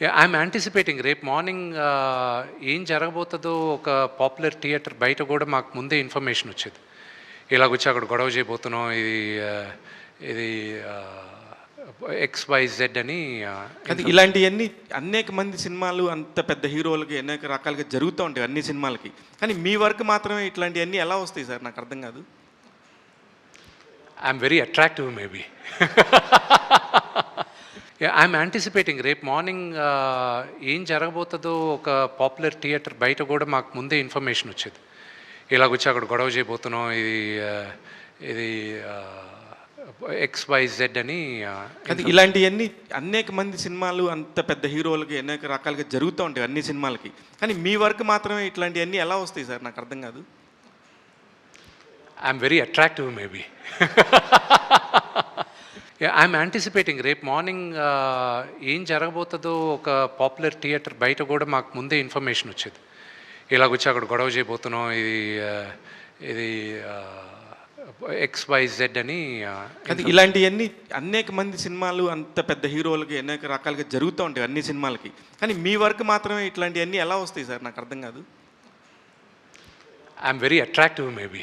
I'm anticipating రేపు morning ఏం జరగబోతుందో ఒక పాపులర్ థియేటర్ బయట కూడా మాకు ముందే ఇన్ఫర్మేషన్ వచ్చేది. ఇలాగొచ్చి అక్కడ గొడవ చేయబోతున్నాం ఇది ఆ, ఇది ఎక్స్ వై జెడ్ అని ఆ, అది ఇలాంటివన్నీ అనేక మంది సినిమాలు అంత పెద్ద హీరోలకి అనేక రకాలుగా జరుగుతూ ఉంటాయి అన్ని సినిమాలకి. కానీ మీ వర్క్ మాత్రమే ఇట్లాంటివన్నీ ఎలా వస్తాయి సార్? నాకు అర్థం కాదు. I'm very attractive maybe I'm anticipating రేపు మార్నింగ్ ఏం జరగబోతుందో ఒక పాపులర్ థియేటర్ బయట కూడా మాకు ముందే ఇన్ఫర్మేషన్ వచ్చేది. ఇలాగొచ్చి అక్కడ గొడవ చేయబోతున్నాం ఇది ఆ, ఇది ఎక్స్ వై జెడ్ అని ఆ, అది ఇలాంటివన్నీ అనేక మంది సినిమాలు అంత పెద్ద హీరోలకి అనేక రకాలుగా జరుగుతూ ఉంటాయి అన్ని సినిమాలకి. కానీ మీ వర్క్ మాత్రమే ఇట్లాంటివన్నీ ఎలా వస్తాయి సార్? నాకు అర్థం కాదు. I'm very attractive maybe I'm anticipating రేపు మార్నింగ్ ఏం జరగబోతుందో ఒక పాపులర్ థియేటర్ బయట కూడా మాకు ముందే ఇన్ఫర్మేషన్ వచ్చేది. ఇలాగొచ్చి అక్కడ గొడవ చేయబోతున్నాం ఇది ఆ, ఇది ఎక్స్ వై జెడ్ అని ఆ, అది ఇలాంటివన్నీ అనేక మంది సినిమాలు అంత పెద్ద హీరోలకి అనేక రకాలుగా జరుగుతూ ఉంటాయి అన్ని సినిమాలకి. కానీ మీ వర్క్ మాత్రమే ఇట్లాంటివన్నీ ఎలా వస్తాయి సార్? నాకు అర్థం కాదు. I'm very attractive maybe